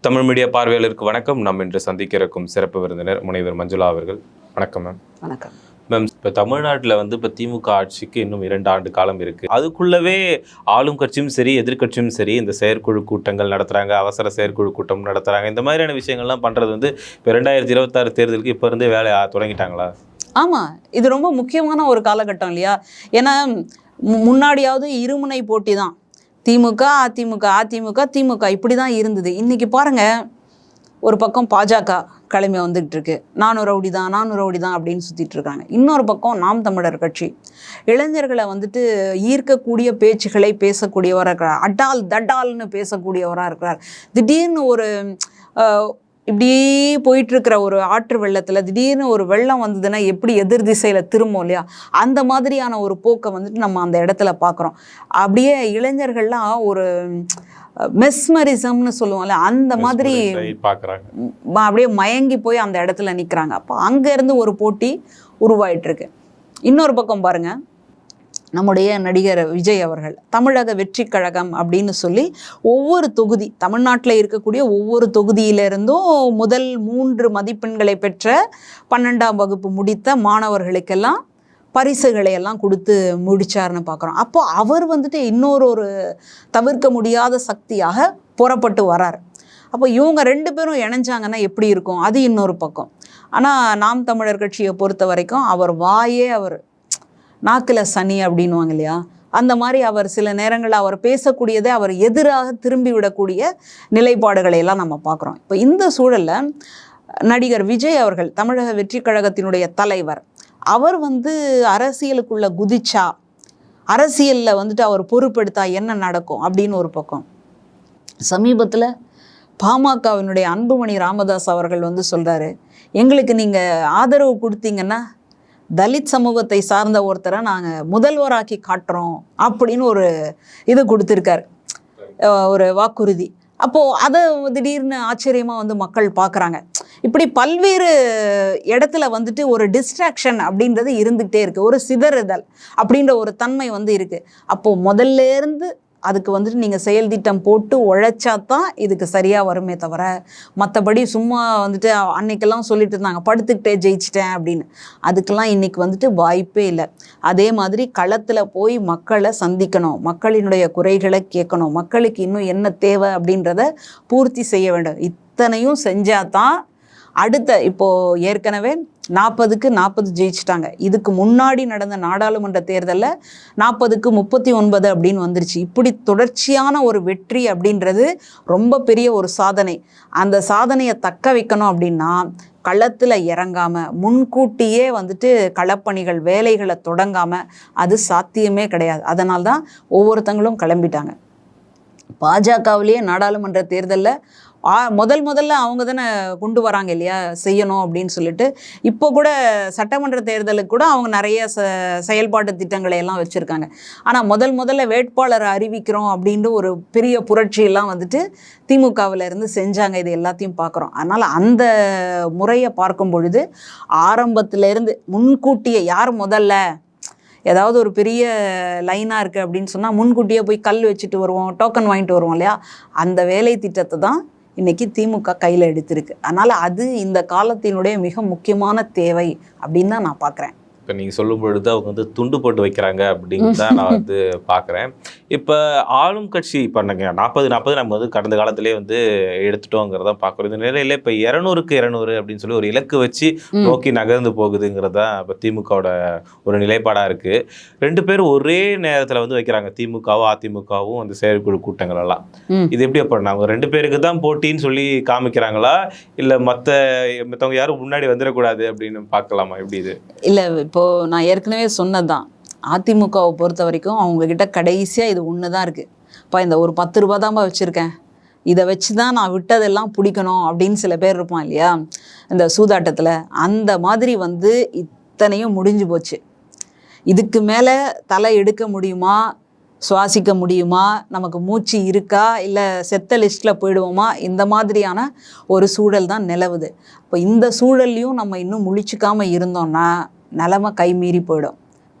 Tamil media பார்வையாளருக்கு வணக்கம். நாம் இன்று சந்திக்க இருக்கும் சிறப்பு விருந்தினர் முனைவர் மஞ்சுளா அவர்கள். வணக்கம் மேம் வணக்கம். மேம் இப்போ தமிழ்நாட்டில் வந்து இப்போ திமுக ஆட்சிக்கு இன்னும் இரண்டு ஆண்டு காலம் இருக்கு. அதுக்குள்ளவே ஆளும் கட்சியும் சரி எதிர்க்கட்சியும் சரி இந்த செயற்குழு கூட்டங்கள் நடத்துறாங்க அவசர செயற்குழு கூட்டம் நடத்துறாங்க. இந்த மாதிரியான விஷயங்கள்லாம் பண்றது வந்து இப்போ ரெண்டாயிரத்தி இருபத்தாறு தேர்தலுக்கு இப்போ இருந்தே வேலை ஆ- தொடங்கிட்டாங்களா? ஆமாம் இது ரொம்ப முக்கியமான ஒரு காலகட்டம் இல்லையா? ஏன்னா முன்னாடியாவது இருமுனை போட்டி தான். திமுக அதிமுக அதிமுக திமுக இப்படி தான் இருந்தது. இன்றைக்கி பாருங்கள் ஒரு பக்கம் பாஜக கிளம்பி வந்துக்கிட்டு இருக்கு நானும் ரவுடி தான் நானும் ரவுடி தான் அப்படின்னு சுற்றிட்டு இருக்காங்க இன்னொரு பக்கம் நாம் தமிழர் கட்சி. இளைஞர்களை வந்துட்டு ஈர்க்கக்கூடிய பேச்சுகளை பேசக்கூடியவராக இருக்கிறார். அடால் தடால்னு பேசக்கூடியவராக இருக்கிறார். திடீர்னு ஒரு இப்படியே போயிட்டு இருக்கிற ஒரு ஆற்று வெள்ளத்தில் திடீர்னு ஒரு வெள்ளம் வந்ததுன்னா எப்படி எதிர் திசையில் திரும்பும் இல்லையா? அந்த மாதிரியான ஒரு போக்கை வந்துட்டு நம்ம அந்த இடத்துல பார்க்குறோம். அப்படியே இளைஞர்கள்லாம் ஒரு மெஸ்மரிசம்னு சொல்லுவோம்ல அந்த மாதிரி அப்படியே மயங்கி போய் அந்த இடத்துல நிற்கிறாங்க அப்போ அங்கேருந்து ஒரு போட்டி உருவாயிட்டு இருக்கு இன்னொரு பக்கம் பாருங்க. நம்முடைய நடிகர் விஜய் அவர்கள் தமிழக வெற்றி கழகம் அப்படின்னு சொல்லி ஒவ்வொரு தொகுதி தமிழ்நாட்டில் இருக்கக்கூடிய ஒவ்வொரு தொகுதியிலிருந்தும் முதல் மூன்று மதிப்பெண்களை பெற்ற பன்னெண்டாம் வகுப்பு முடித்த மாணவர்களுக்கெல்லாம் பரிசுகளை எல்லாம் கொடுத்து முடிச்சார்னு பார்க்குறோம் அப்போ அவர் வந்துட்டு இன்னொரு ஒரு தவிர்க்க முடியாத சக்தியாக புறப்பட்டு வரார். அப்போ இவங்க ரெண்டு பேரும் இணைஞ்சாங்கன்னா எப்படி இருக்கும்? அது இன்னொரு பக்கம். ஆனால் நாம் தமிழர் கட்சியை பொறுத்த வரைக்கும் அவர் வாயே அவர் நாக்கில் சனி அப்படின்னுவாங்க இல்லையா? அந்த மாதிரி அவர் சில நேரங்களில் அவர் பேசக்கூடியதை அவர் எதிராக திரும்பி விடக்கூடிய நிலைப்பாடுகளை எல்லாம் நம்ம பார்க்குறோம். இப்போ இந்த சூழலில் நடிகர் விஜய் அவர்கள் தமிழக வெற்றி கழகத்தினுடைய தலைவர் அவர் வந்து அரசியலுக்குள்ள குதிச்சா அரசியலில் வந்துட்டு அவர் பொறுப்பெடுத்தா என்ன நடக்கும் அப்படின்னு ஒரு பக்கம். சமீபத்தில் பாமகவினுடைய அன்புமணி ராமதாஸ் அவர்கள் வந்து சொல்கிறாரு எங்களுக்கு நீங்கள் ஆதரவு கொடுத்தீங்கன்னா தலித் சமூகத்தை சார்ந்த ஒருத்தரை நாங்கள் முதல்வராக்கி காட்டுறோம் அப்படின்னு ஒரு இது கொடுத்துருக்காரு. ஒரு வாக்குறுதி. அப்போது அதை திடீர்னு ஆச்சரியமாக வந்து மக்கள் பார்க்குறாங்க இப்படி பல்வேறு இடத்துல வந்துட்டு ஒரு டிஸ்ட்ராக்ஷன் அப்படின்றது இருந்துகிட்டே இருக்குது ஒரு சிதறுதல் அப்படின்ற ஒரு தன்மை வந்து இருக்குது அப்போது முதல்ல இருந்து அதுக்கு வந்துட்டு நீங்கள் செயல் திட்டம் போட்டு உழைச்சா தான் இதுக்கு சரியாக வருமே தவிர மற்றபடி சும்மா வந்துட்டு அன்னைக்கெல்லாம் சொல்லிட்டு இருந்தாங்க படுத்துக்கிட்டே ஜெயிச்சிட்டேன் அப்படின்னு. அதுக்கெல்லாம் இன்றைக்கி வந்துட்டு வாய்ப்பே இல்லை. அதே மாதிரி களத்தில் போய் மக்களை சந்திக்கணும் மக்களினுடைய குறைகளை கேட்கணும் மக்களுக்கு இன்னும் என்ன தேவை அப்படின்றத பூர்த்தி செய்ய வேண்டும். இத்தனையும் செஞ்சால் தான் அடுத்த இப்போது ஏற்கனவே நாற்பதுக்கு நாற்பது ஜெயிச்சிட்டாங்க. இதுக்கு முன்னாடி நடந்த நாடாளுமன்ற தேர்தலில் நாற்பதுக்கு முப்பத்தி ஒன்பது அப்படின்னு வந்துருச்சு. இப்படி தொடர்ச்சியான ஒரு வெற்றி அப்படின்றது ரொம்ப பெரிய ஒரு சாதனை. அந்த சாதனையை தக்க வைக்கணும் அப்படின்னா களத்தில் இறங்காமல் முன்கூட்டியே வந்துட்டு களப்பணிகள் வேலைகளை தொடங்காமல் அது சாத்தியமே கிடையாது. அதனால்தான் ஒவ்வொருத்தங்களும் கிளம்பிட்டாங்க. பாஜகவிலேயே நாடாளுமன்ற தேர்தலில் முதல் முதல்ல அவங்க தானே கொண்டு வராங்க இல்லையா? செய்யணும் அப்படின்னு சொல்லிட்டு. இப்போ கூட சட்டமன்ற தேர்தலுக்கு கூட அவங்க நிறைய ச செயல்பாட்டு திட்டங்களை எல்லாம் வச்சுருக்காங்க. ஆனால் முதல் முதல்ல வேட்பாளரை அறிவிக்கிறோம் அப்படின்ற ஒரு பெரிய புரட்சியெல்லாம் வந்துட்டு திமுகவில் இருந்து செஞ்சாங்க. இது எல்லாத்தையும் பார்க்குறோம். அதனால் அந்த முறையை பார்க்கும் பொழுது ஆரம்பத்திலேருந்து முன்கூட்டியே யார் முதல்ல ஏதாவது ஒரு பெரிய லைனாக இருக்குது அப்படின்னு சொன்னால் முன்கூட்டியே போய் கல் வச்சுட்டு வருவோம் டோக்கன் வாங்கிட்டு வருவோம் இல்லையா? அந்த வேலை திட்டத்தை தான் இன்னைக்கு திமுக கையில் எடுத்திருக்கு. அதனால் அது இந்த காலத்தினுடைய மிக முக்கியமான தேவை அப்படின்னு தான் நான் பார்க்குறேன் இப்போ நீங்கள் சொல்லும் பொழுது அவங்க வந்து துண்டு போட்டு வைக்கிறாங்க அப்படின்னு தான் நான் வந்து பார்க்குறேன் இப்போ ஆளும் கட்சி பண்ணுங்க நாற்பது நாற்பது நம்ம வந்து கடந்த காலத்திலே வந்து எடுத்துட்டோங்கிறத பார்க்குறோம் இந்த நிலையில் இப்போ இரநூறுக்கு இரநூறு அப்படின்னு சொல்லி ஒரு இலக்கு வச்சு. நோக்கி நகர்ந்து போகுதுங்கிறது இப்போ திமுகவோட ஒரு நிலைப்பாடாக இருக்குது ரெண்டு பேரும் ஒரே நேரத்தில் வந்து வைக்கிறாங்க திமுகவும் அதிமுகவும் அந்த செயற்குழு கூட்டங்கள் எல்லாம். இது எப்படி பண்ணாங்க அவங்க ரெண்டு பேருக்கு தான் போட்டின்னு சொல்லி காமிக்கிறாங்களா? இல்லை மற்ற மற்றவங்க யாரும் முன்னாடி வந்துடக்கூடாது அப்படின்னு பார்க்கலாமா எப்படி இது? இல்லை இப்போது நான் ஏற்கனவே சொன்னது தான் அதிமுகவை பொறுத்த வரைக்கும் அவங்கக்கிட்ட கடைசியாக இது ஒன்று தான் இருக்குது இப்போ இந்த ஒரு பத்து ரூபா தான்ப்பா வச்சுருக்கேன். இதை வச்சு தான் நான் விட்டதெல்லாம் பிடிக்கணும் அப்படின்னு சில பேர் இருப்பான் இல்லையா? இந்த சூதாட்டத்தில் அந்த மாதிரி வந்து இத்தனையும் முடிஞ்சு போச்சு. இதுக்கு மேலே தலை எடுக்க முடியுமா? சுவாசிக்க முடியுமா? நமக்கு மூச்சு இருக்கா? இல்லை செத்த லிஸ்ட்டில் போயிடுவோமா? இந்த மாதிரியான ஒரு சூழல் தான் நிலவுது. இப்போ இந்த சூழல்லையும் நம்ம இன்னும் முழிச்சிக்காமல் இருந்தோம்னா நிலமை கைமீறி போயிடும்.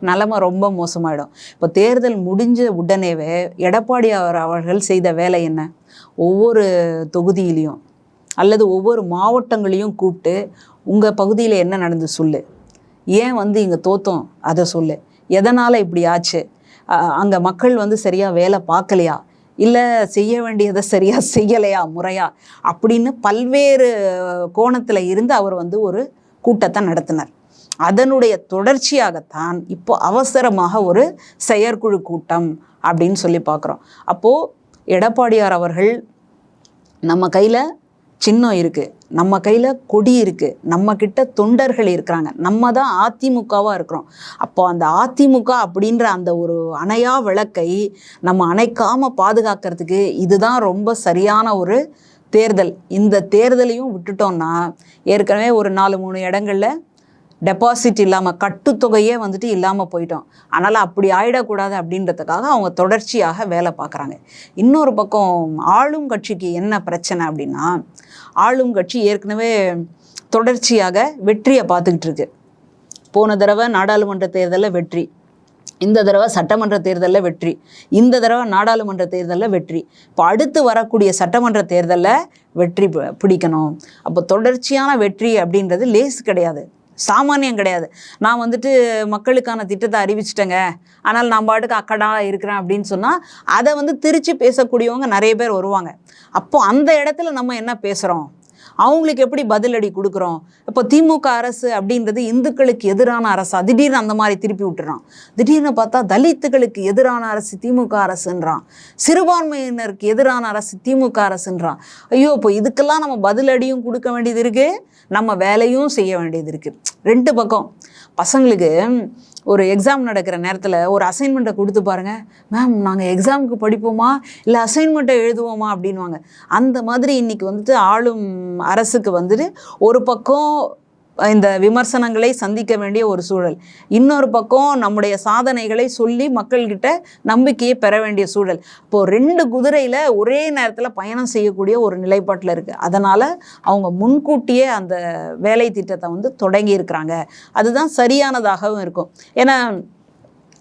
நிலமை ரொம்ப மோசமாயிடும். இப்போ தேர்தல் முடிஞ்ச உடனேவே எடப்பாடி அவர் அவர்கள் செய்த வேலை என்ன? ஒவ்வொரு தொகுதியிலையும் அல்லது ஒவ்வொரு மாவட்டங்களையும் கூப்பிட்டு உங்கள் பகுதியில் என்ன நடந்து சொல்லு. ஏன் வந்து இங்கே தோத்தோம்? அதை சொல்லு. எதனால் இப்படி ஆச்சு? அங்கே மக்கள் வந்து சரியாக வேலை பார்க்கலையா? இல்லை செய்ய வேண்டியதை சரியாக செய்யலையா? முறையா? அப்படின்னு பல்வேறு கோணத்தில் இருந்து அவர் வந்து ஒரு கூட்டத்தை நடத்தினார். அதனுடைய தொடர்ச்சியாகத்தான் இப்போ அவசரமாக ஒரு செயற்குழு கூட்டம் அப்படின்னு சொல்லி பார்க்குறோம். அப்போது எடப்பாடியார் அவர்கள் நம்ம கையில் சின்னம் இருக்குது நம்ம கையில் கொடி இருக்குது நம்ம கிட்ட தொண்டர்கள் இருக்கிறாங்க நம்ம தான் அதிமுகவாக இருக்கிறோம். அப்போ அந்த அதிமுக அப்படின்ற அந்த ஒரு அணையா விளக்கை நம்ம அணைக்காமல் பாதுகாக்கிறதுக்கு இதுதான் ரொம்ப சரியான ஒரு தேர்தல். இந்த தேர்தலையும் விட்டுட்டோம்னா ஏற்கனவே ஒரு நாலு மூணு இடங்களில் டெபாசிட் இல்லாமல் கட்டுத்தொகையே வந்துட்டு இல்லாமல் போயிட்டோம். அதனால் அப்படி ஆயிடக்கூடாது அப்படின்றதுக்காக அவங்க தொடர்ச்சியாக வேலை பார்க்குறாங்க. இன்னொரு பக்கம் ஆளும் கட்சிக்கு என்ன பிரச்சனை அப்படின்னா ஆளும் கட்சி ஏற்கனவே தொடர்ச்சியாக வெற்றியை பார்த்துக்கிட்டு இருக்கு. போன தடவை நாடாளுமன்ற தேர்தலில் வெற்றி. இந்த தடவை சட்டமன்ற தேர்தலில் வெற்றி. இந்த தடவை நாடாளுமன்ற தேர்தலில் வெற்றி. இப்போ அடுத்து வரக்கூடிய சட்டமன்ற தேர்தலில் வெற்றி பிடிக்கணும். அப்போ தொடர்ச்சியான வெற்றி அப்படின்றது லேஸ் கிடையாது. சாமானியம் கிடையாது. நான் வந்துட்டு மக்களுக்கான திட்டத்தை அறிவிச்சிட்டேங்க. ஆனால் நான் பாட்டுக்கு அக்கடா இருக்கிறேன் அப்படின்னு சொன்னால் அதை வந்து திருச்சி பேசக்கூடியவங்க நிறைய பேர் வருவாங்க. அப்போ அந்த இடத்துல நம்ம என்ன பேசுகிறோம் அவங்களுக்கு எப்படி பதிலடி கொடுக்குறோம்? இப்போ திமுக அரசு அப்படின்றது இந்துக்களுக்கு எதிரான அரசா. திடீர்னு அந்த மாதிரி திருப்பி விட்டுறான். திடீர்னு பார்த்தா தலித்துகளுக்கு எதிரான அரசு திமுக அரசுன்றான். சிறுபான்மையினருக்கு எதிரான அரசு திமுக அரசுன்றான். ஐயோ இப்போ இதுக்கெல்லாம் நம்ம பதிலடியும் கொடுக்க வேண்டியது இருக்கு. நம்ம வேலையும் செய்ய வேண்டியது இருக்கு. ரெண்டு பக்கம். பசங்களுக்கு ஒரு எக்ஸாம் நடக்கிற நேரத்தில் ஒரு அசைன்மெண்ட்டை கொடுத்து பாருங்கள் மேம் நாங்கள் எக்ஸாமுக்கு படிப்போமா? இல்லை அசைன்மெண்ட்டை எழுதுவோமா? அப்படின்வாங்க அந்த மாதிரி இன்றைக்கி வந்துட்டு ஆளும் அரசுக்கு வந்துட்டு ஒரு பக்கம் இந்த விமர்சனங்களை சந்திக்க வேண்டிய ஒரு சூழல். இன்னொரு பக்கம் நம்முடைய சாதனைகளை சொல்லி மக்கள்கிட்ட நம்பிக்கையை பெற வேண்டிய சூழல். இப்போது ரெண்டு குதிரையில் ஒரே நேரத்தில் பயணம் செய்யக்கூடிய ஒரு நிலைப்பாட்டில் இருக்குது அதனால் அவங்க முன்கூட்டியே அந்த வேலை திட்டத்தை வந்து தொடங்கி இருக்கிறாங்க. அதுதான் சரியானதாகவும் இருக்கும். ஏன்னா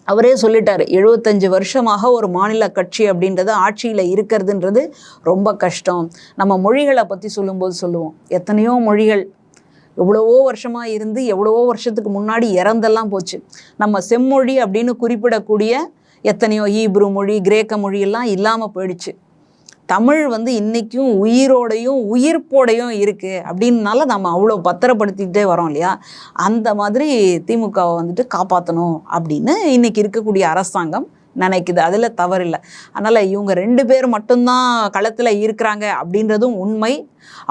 அவரே சொல்லிட்டார் எழுபத்தஞ்சு வருஷமாக ஒரு மாநில கட்சி அப்படின்றது ஆட்சியில் இருக்கிறதுன்றது ரொம்ப கஷ்டம். நம்ம மொழிகளை பற்றி சொல்லும்போது சொல்லுவோம். எத்தனையோ மொழிகள் எவ்வளவோ வருஷமாக இருந்து எவ்வளவோ வருஷத்துக்கு முன்னாடி இறந்தெல்லாம் போச்சு. நம்ம செம்மொழி அப்படின்னு குறிப்பிடக்கூடிய எத்தனையோ ஈப்ரு மொழி கிரேக்க மொழியெல்லாம் இல்லாமல் போயிடுச்சு. தமிழ் வந்து இன்றைக்கும் உயிரோடையும் உயிர்ப்போடையும் இருக்குது அப்படின்னால நம்ம அவ்வளோ பத்திரப்படுத்திக்கிட்டே வரோம் இல்லையா? அந்த மாதிரி திமுகவை வந்துட்டு காப்பாற்றணும் அப்படின்னு இன்றைக்கி இருக்கக்கூடிய அரசாங்கம் நினைக்குது. அதில் தவறில்லை. அதனால் இவங்க ரெண்டு பேர் மட்டும்தான் களத்தில் இருக்கிறாங்க அப்படின்றதும் உண்மை.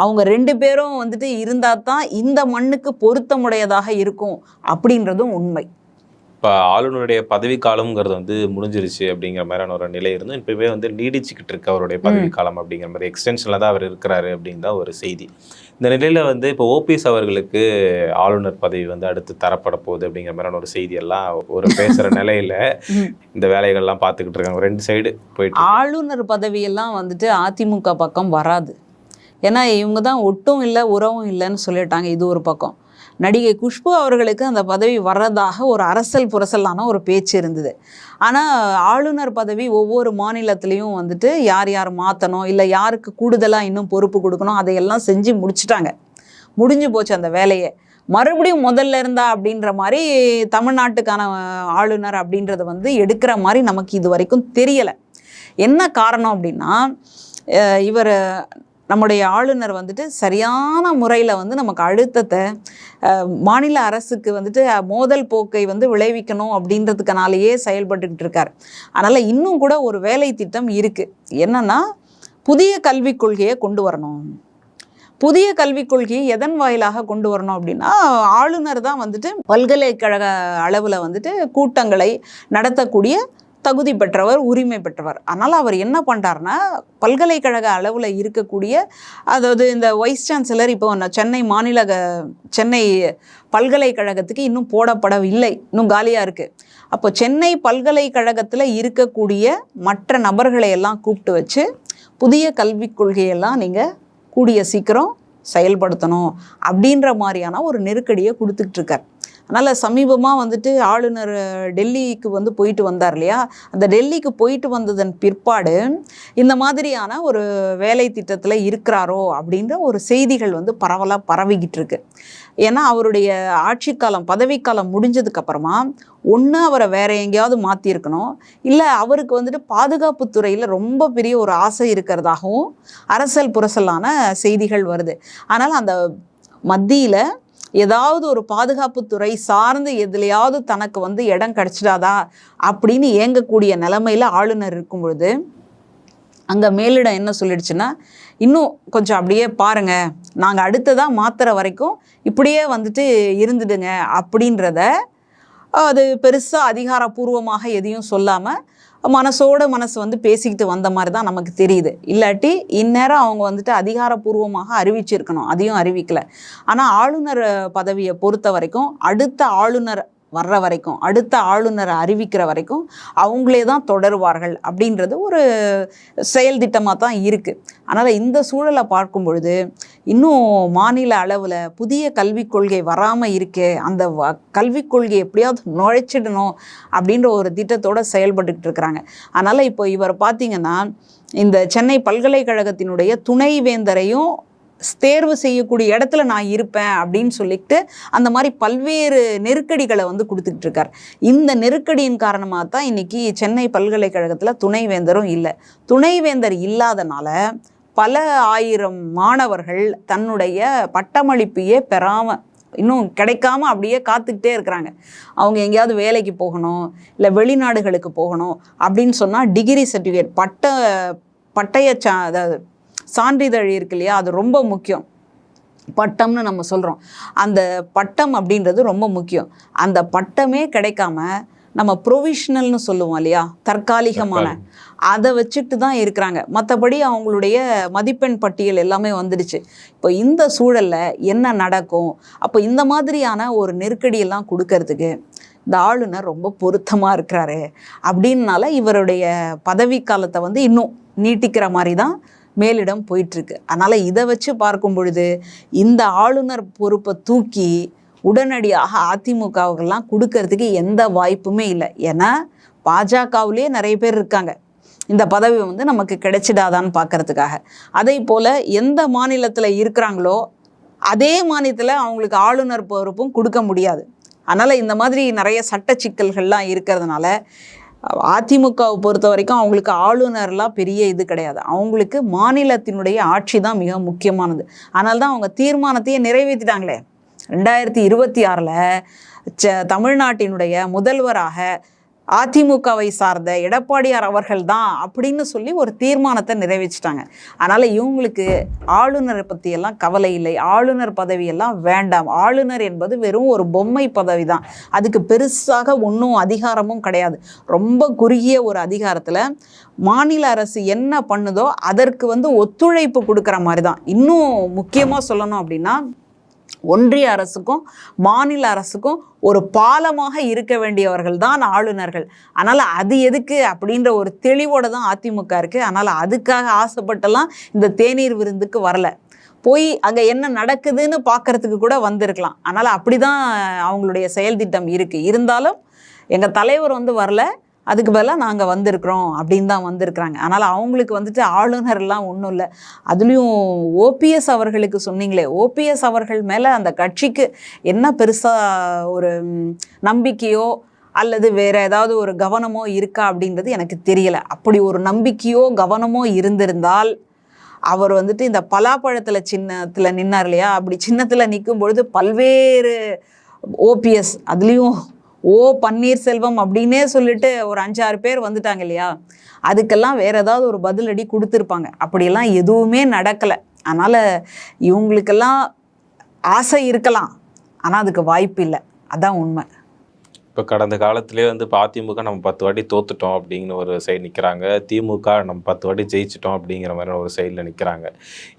அவங்க ரெண்டு பேரும் வந்துட்டு இருந்தால் தான் இந்த மண்ணுக்கு பொருத்தமுடையதாக இருக்கும் அப்படின்றதும் உண்மை. இப்போ ஆளுநருடைய பதவி காலம்ங்கிறது வந்து முடிஞ்சிருச்சு அப்படிங்கிற மாதிரியான ஒரு நிலை இருந்தும் இப்பவே வந்து நீடிச்சுக்கிட்டு இருக்கு அவருடைய பதவி காலம் அப்படிங்கிற மாதிரி. எக்ஸ்டென்ஷனில் தான் அவர் இருக்கிறாரு அப்படின்னு தான் ஒரு செய்தி. இந்த நிலையில வந்து இப்போ ஓபிஎஸ் அவர்களுக்கு ஆளுநர் பதவி வந்து அடுத்து தரப்பட போகுது அப்படிங்கிற மாதிரியான ஒரு செய்தி எல்லாம் ஒரு பேசுற நிலையில. இந்த வேலைகள்லாம் பார்த்துக்கிட்டு இருக்காங்க. ரெண்டு சைடு போயிட்டு. ஆளுநர் பதவியெல்லாம் வந்துட்டு அதிமுக பக்கம் வராது. ஏன்னா இவங்க தான் ஒட்டும் இல்லை உறவும் இல்லைன்னு சொல்லிட்டாங்க. இது ஒரு பக்கம். நடிகை குஷ்பு அவர்களுக்கு அந்த பதவி வர்றதாக ஒரு அரசல் புரசலான ஒரு பேச்சு இருந்தது. ஆனால் ஆளுநர் பதவி ஒவ்வொரு மாநிலத்திலையும் வந்துட்டு யார் யார் மாற்றணும் இல்லை யாருக்கு கூடுதலாக இன்னும் பொறுப்பு கொடுக்கணும் அதையெல்லாம் செஞ்சு முடிச்சுட்டாங்க. முடிஞ்சு போச்சு அந்த வேலையை. மறுபடியும் முதல்ல இருந்தா அப்படின்ற மாதிரி தமிழ்நாட்டுக்கான ஆளுநர் அப்படின்றத வந்து எடுக்கிற மாதிரி நமக்கு இது வரைக்கும் தெரியலை. என்ன காரணம் அப்படின்னா இவர் நம்முடைய ஆளுநர் வந்துட்டு சரியான முறையில் வந்து நமக்கு அழுத்தத்தை மாநில அரசுக்கு வந்துட்டு மோதல் போக்கை வந்து விளைவிக்கணும் அப்படின்றதுக்கனாலேயே செயல்பட்டுக்கிட்டு இருக்கார். அதனால் இன்னும் கூட ஒரு வேலை திட்டம் இருக்குது என்னென்னா புதிய கல்விக் கொள்கையை கொண்டு வரணும். புதிய கல்விக் கொள்கையை எதன் வாயிலாக கொண்டு வரணும் அப்படின்னா ஆளுநர் தான் வந்துட்டு பல்கலைக்கழக அளவில் வந்துட்டு கூட்டங்களை நடத்தக்கூடிய தகுதி பெற்றவர் உரிமை பெற்றவர். அதனால் அவர் என்ன பண்ணுறாருன்னா பல்கலைக்கழக அளவில் இருக்கக்கூடிய அதாவது இந்த வைஸ் சான்சலர் இப்போ நான் சென்னை மாநில சென்னை பல்கலைக்கழகத்துக்கு இன்னும் போடப்படவில்லை. இன்னும் காலியாக இருக்குது அப்போ சென்னை பல்கலைக்கழகத்தில் இருக்கக்கூடிய மற்ற நபர்களை எல்லாம் கூப்பிட்டு வச்சு புதிய கல்விக் கொள்கையெல்லாம் நீங்கள் கூடிய சீக்கிரம் செயல்படுத்தணும் அப்படின்ற மாதிரியான ஒரு நெருக்கடியை கொடுத்துட்ருக்கார் அதனால் சமீபமாக வந்துட்டு ஆளுநர் டெல்லிக்கு வந்து போயிட்டு வந்தார் இல்லையா? அந்த டெல்லிக்கு போயிட்டு வந்ததன் பிற்பாடு இந்த மாதிரியான ஒரு வேலை திட்டத்தில் இருக்கிறாரோ அப்படின்ற ஒரு செய்திகள் வந்து பரவலாக பரவிக்கிட்டு இருக்கு. ஏன்னா அவருடைய ஆட்சிக்காலம் பதவிக்காலம் முடிஞ்சதுக்கப்புறமா ஒன்று அவரை வேற எங்கேயாவது மாற்றிருக்கணும் இல்லை அவருக்கு வந்துட்டு பாதுகாப்பு துறையில் ரொம்ப பெரிய ஒரு ஆசை இருக்கிறதாகவும் அரசல் புரசலான செய்திகள் வருது. ஆனால் அந்த மத்தியில் ஏதாவது ஒரு பாதுகாப்புத்துறை சார்ந்து எதுலையாவது தனக்கு வந்து இடம் கிடச்சிடாதா அப்படின்னு ஏங்கக்கூடிய நிலமையில் ஆளுநர் இருக்கும் பொழுது அங்கே மேலிடம் என்ன சொல்லிடுச்சுன்னா இன்னும் கொஞ்சம் அப்படியே பாருங்க நாங்கள் அடுத்ததாக மாத்துற வரைக்கும் இப்படியே வந்துட்டு இருந்துடுங்க அப்படின்றத அது பெருசாக அதிகாரப்பூர்வமாக எதையும் சொல்லாமல் மனசோட மனசு வந்து பேசிக்கிட்டு வந்த மாதிரி தான் நமக்கு தெரியுது. இல்லாட்டி இந்நேரம் அவங்க வந்துட்டு அதிகாரப்பூர்வமாக அறிவிச்சிருக்கணும். அதையும் அறிவிக்கல. ஆனால் ஆளுநர் பதவியை பொறுத்த வரைக்கும் அடுத்த ஆளுநர் வர்ற வரைக்கும் அடுத்த ஆளுநரை அறிவிக்கிற வரைக்கும் அவங்களே தான் தொடருவார்கள் அப்படின்றது ஒரு செயல் திட்டமாக தான் இருக்குது அதனால் இந்த சூழலை பார்க்கும் பொழுது இன்னும் மாநில அளவில் புதிய கல்விக் கொள்கை வராமல் இருக்கே அந்த வ கல்விக் கொள்கை எப்படியாவது நுழைச்சிடணும் அப்படின்ற ஒரு திட்டத்தோடு செயல்பட்டுக்கிட்டு இருக்கிறாங்க. அதனால் இப்போ இவர் பார்த்தீங்கன்னா இந்த சென்னை பல்கலைக்கழகத்தினுடைய துணைவேந்தரையும் தேர்வு செய்யக்கூடிய இடத்துல நான் இருப்பேன் அப்படின்னு சொல்லிட்டு அந்த மாதிரி பல்வேறு நெருக்கடிகளை வந்து கொடுத்துக்கிட்டு இருக்கார். இந்த நெருக்கடியின் காரணமாக தான் இன்றைக்கி சென்னை பல்கலைக்கழகத்தில் துணைவேந்தரும் இல்லை. துணைவேந்தர் இல்லாதனால பல ஆயிரம் மாணவர்கள் தன்னுடைய பட்டமளிப்பையே பெறாமல் இன்னும் கிடைக்காம அப்படியே காத்துக்கிட்டே இருக்கிறாங்க. அவங்க எங்கேயாவது வேலைக்கு போகணும் இல்லை வெளிநாடுகளுக்கு போகணும் அப்படின்னு சொன்னால் டிகிரி சர்டிஃபிகேட் பட்ட பட்டய சா அதாவது சான்றிதழ் இருக்கு இல்லையா அது ரொம்ப முக்கியம். பட்டம்னு நம்ம சொல்கிறோம் அந்த பட்டம் அப்படின்றது ரொம்ப முக்கியம். அந்த பட்டமே கிடைக்காம நம்ம ப்ரொவிஷனல்னு சொல்லுவோம் இல்லையா? தற்காலிகமான. அதை வச்சுட்டு தான் இருக்கிறாங்க. மற்றபடி அவங்களுடைய மதிப்பெண் பட்டியல் எல்லாமே வந்துடுச்சு. இப்போ இந்த சூழலில் என்ன நடக்கும்? அப்போ இந்த மாதிரியான ஒரு நெருக்கடியெல்லாம் கொடுக்கறதுக்கு இந்த ஆளுநர் ரொம்ப பொருத்தமாக இருக்கிறாரு. அப்படின்னால இவருடைய பதவி காலத்தை வந்து இன்னும் நீட்டிக்கிற மாதிரி தான் மேலிடம் போயிட்டுருக்கு அதனால் இதை வச்சு பார்க்கும் பொழுது இந்த ஆளுநர் பொறுப்பை தூக்கி உடனடியாக அதிமுகவுக்கெல்லாம் கொடுக்கறதுக்கு எந்த வாய்ப்புமே இல்லை. ஏன்னா பாஜகவுலேயே நிறைய பேர் இருக்காங்க. இந்த பதவி வந்து நமக்கு கிடைச்சிடாதான்னு பார்க்கறதுக்காக. அதே போல் எந்த மாநிலத்தில் இருக்கிறாங்களோ அதே மாநிலத்தில் அவங்களுக்கு ஆளுநர் பொறுப்பும் கொடுக்க முடியாது. அதனால் இந்த மாதிரி நிறைய சட்ட சிக்கல்கள்லாம் இருக்கிறதுனால அதிமுகவை பொறுத்த வரைக்கும் அவங்களுக்கு ஆளுநர்லாம் பெரிய இது கிடையாது. அவங்களுக்கு மாநிலத்தினுடைய ஆட்சி தான் மிக முக்கியமானது. அதனால தான் அவங்க தீர்மானத்தையே நிறைவேற்றிட்டாங்களே. ரெண்டாயிரத்தி இருபத்தி ஆறில் ச தமிழ்நாட்டினுடைய முதல்வராக அதிமுகவை சார்ந்த எடப்பாடியார் அவர்கள் தான் அப்படின்னு சொல்லி ஒரு தீர்மானத்தை நிறைவேற்றிட்டாங்க. அதனால் இவங்களுக்கு ஆளுநரை பற்றியெல்லாம் கவலை இல்லை. ஆளுநர் பதவியெல்லாம் வேண்டாம். ஆளுநர் என்பது வெறும் ஒரு பொம்மை பதவி தான் அதுக்கு பெருசாக ஒன்றும் அதிகாரமும் கிடையாது. ரொம்ப குறுகிய ஒரு அதிகாரத்தில் மாநில அரசு என்ன பண்ணுதோ அதற்கு வந்து ஒத்துழைப்பு கொடுக்குற மாதிரி தான் இன்னும் முக்கியமாக சொல்லணும் அப்படின்னா ஒன்றிய அரசுக்கும் மாநில அரசுக்கும் ஒரு பாலமாக இருக்க வேண்டியவர்கள் தான் ஆளுநர்கள். அதனால் அது எதுக்கு அப்படின்ற ஒரு தெளிவோடு தான் அதிமுக இருக்குது அதனால் அதுக்காக ஆசைப்பட்டெல்லாம் இந்த தேநீர் விருந்துக்கு வரல. போய் அங்கே என்ன நடக்குதுன்னு பார்க்கறதுக்கு கூட வந்திருக்கலாம். அதனால் அப்படி தான் அவங்களுடைய செயல் திட்டம் இருக்குது இருந்தாலும் எங்கள் தலைவர் வந்து வரல. அதுக்கு பதிலாக நாங்கள் வந்திருக்கிறோம் அப்படின்னு தான் வந்திருக்கிறாங்க. அதனால் அவங்களுக்கு வந்துட்டு ஆளுநர்லாம் ஒன்றும் இல்லை. அதுலேயும் ஓபிஎஸ் அவர்களுக்கு சொன்னீங்களே ஓபிஎஸ் அவர்கள் மேலே அந்த கட்சிக்கு என்ன பெருசாக ஒரு நம்பிக்கையோ அல்லது வேறு ஏதாவது ஒரு கவனமோ இருக்கா அப்படின்றது எனக்கு தெரியலை. அப்படி ஒரு நம்பிக்கையோ கவனமோ இருந்திருந்தால் அவர் வந்துட்டு இந்த பலாப்பழத்தில் சின்னத்தில் நின்னார் இல்லையா? அப்படி சின்னத்தில் நிற்கும் பொழுது பல்வேறு ஓபிஎஸ் அதுலேயும் ஓ பன்னீர்செல்வம் அப்படின்னே சொல்லிட்டு ஒரு அஞ்சாறு பேர் வந்துட்டாங்க இல்லையா? அதுக்கெல்லாம் வேற ஏதாவது ஒரு பதிலடி கொடுத்துருப்பாங்க. அப்படியெல்லாம் எதுவுமே நடக்கலை. அதனால் இவங்களுக்கெல்லாம் ஆசை இருக்கலாம். ஆனால் அதுக்கு வாய்ப்பு இல்லை. அதான் உண்மை. இப்போ கடந்த காலத்திலே வந்து இப்போ அதிமுக நம்ம பத்து வாட்டி தோத்துட்டோம் அப்படிங்கிற ஒரு சைடு நிற்கிறாங்க திமுக நம்ம பத்து வாட்டி ஜெயிச்சிட்டோம் அப்படிங்கிற மாதிரி ஒரு சைடில் நிற்கிறாங்க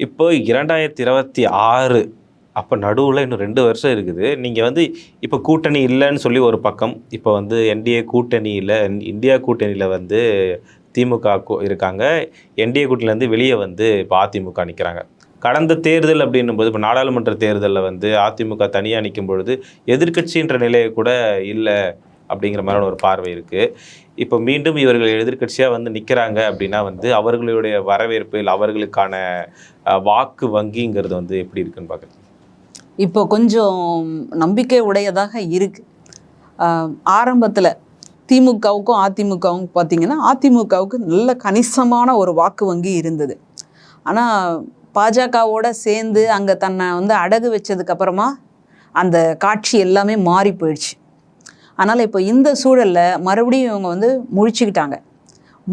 இப்போ இரண்டாயிரத்தி இருபத்தி ஆறு அப்போ நடுவில் இன்னும் ரெண்டு வருஷம் இருக்குது. நீங்கள் வந்து இப்போ கூட்டணி இல்லைன்னு சொல்லி ஒரு பக்கம் இப்போ வந்து என்டிஏ கூட்டணியில் இந்தியா கூட்டணியில் வந்து திமுக இருக்காங்க. என்டிஏ கூட்டணியிலேருந்து வெளியே வந்து இப்போ அதிமுக நிற்கிறாங்க கடந்த தேர்தல் அப்படின்னும் போது இப்போ நாடாளுமன்ற தேர்தலில் வந்து அதிமுக தனியாக நிற்கும் பொழுது எதிர்க்கட்சின்ற நிலையை கூட இல்லை அப்படிங்கிற மாதிரியான ஒரு பார்வை இருக்குது இப்போ மீண்டும் இவர்கள் எதிர்க்கட்சியாக வந்து நிற்கிறாங்க அப்படின்னா வந்து அவர்களுடைய வரவேற்பு இல்லை அவர்களுக்கான வாக்கு வங்கிங்கிறது வந்து எப்படி இருக்குன்னு பார்க்குறது இப்போ கொஞ்சம் நம்பிக்கை உடையதாக இருக்குது ஆரம்பத்தில் திமுகவுக்கும் அதிமுகவும் பார்த்திங்கன்னா அதிமுகவுக்கு நல்ல கணிசமான ஒரு வாக்கு வங்கி இருந்தது. ஆனால் பாஜகவோட சேர்ந்து அங்கே தன்னை வந்து அடகு வச்சதுக்கப்புறமா அந்த காட்சி எல்லாமே மாறி போயிடுச்சு. அதனால் இப்போ இந்த சூழலில் மறுபடியும் இவங்க வந்து முழிச்சுக்கிட்டாங்க.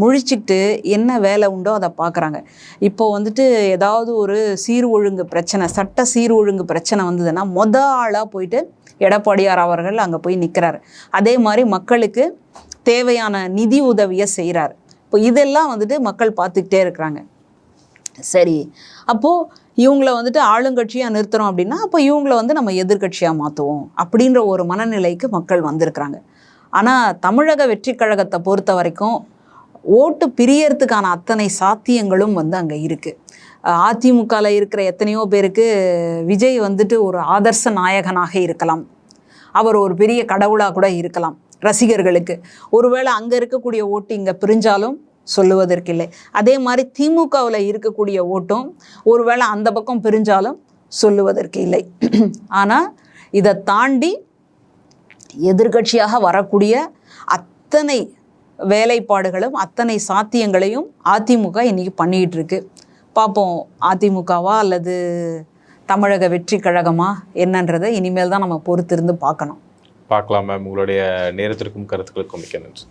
முழிச்சிட்டு என்ன வேலை உண்டோ அதை பார்க்குறாங்க. இப்போ வந்துட்டு ஏதாவது ஒரு சீர் ஒழுங்கு பிரச்சனை சட்ட சீர் ஒழுங்கு பிரச்சனை வந்ததுன்னா மொத ஆளாக போயிட்டு எடப்பாடியார் அவர்கள் அங்கே போய் நிற்கிறாரு அதே மாதிரி மக்களுக்கு தேவையான நிதி உதவியை செய்கிறார் இப்போ இதெல்லாம் வந்துட்டு மக்கள் பார்த்துக்கிட்டே இருக்கிறாங்க. சரி அப்போது இவங்கள வந்துட்டு ஆளுங்கட்சியாக நிறுத்துறோம் அப்படின்னா அப்போ இவங்கள வந்து நம்ம எதிர்க்கட்சியாக மாற்றுவோம் அப்படின்ற ஒரு மனநிலைக்கு மக்கள் வந்திருக்கிறாங்க. ஆனால் தமிழக வெற்றி கழகத்தை பொறுத்த வரைக்கும் ஓட்டு பிரியறதுக்கான அத்தனை சாத்தியங்களும் வந்து அங்கே இருக்குது அதிமுகவில் இருக்கிற எத்தனையோ பேருக்கு விஜய் வந்துட்டு ஒரு ஆதர்ச நாயகனாக இருக்கலாம். அவர் ஒரு பெரிய கடவுளாக கூட இருக்கலாம் ரசிகர்களுக்கு. ஒருவேளை அங்கே இருக்கக்கூடிய ஓட்டு இங்கே பிரிஞ்சாலும் சொல்லுவதற்கில்லை. அதே மாதிரி திமுகவில் இருக்கக்கூடிய ஓட்டும் ஒருவேளை அந்த பக்கம் பிரிஞ்சாலும் சொல்லுவதற்கு இல்லை ஆனால் இதை தாண்டி எதிர்க்கட்சியாக வரக்கூடிய அத்தனை வேலைப்பாடுகளும் அத்தனை சாத்தியங்களையும் அதிமுக இன்றைக்கி பண்ணிக்கிட்டு இருக்கு பார்ப்போம் அதிமுகவா அல்லது தமிழக வெற்றி கழகமா என்னன்றதை இனிமேல் தான் நம்ம பொறுத்திருந்து பார்க்கணும். பார்க்கலாம் மேம். உங்களுடைய நேரத்திற்கும் கருத்துக்களுக்கும் மிக்க நன்றி.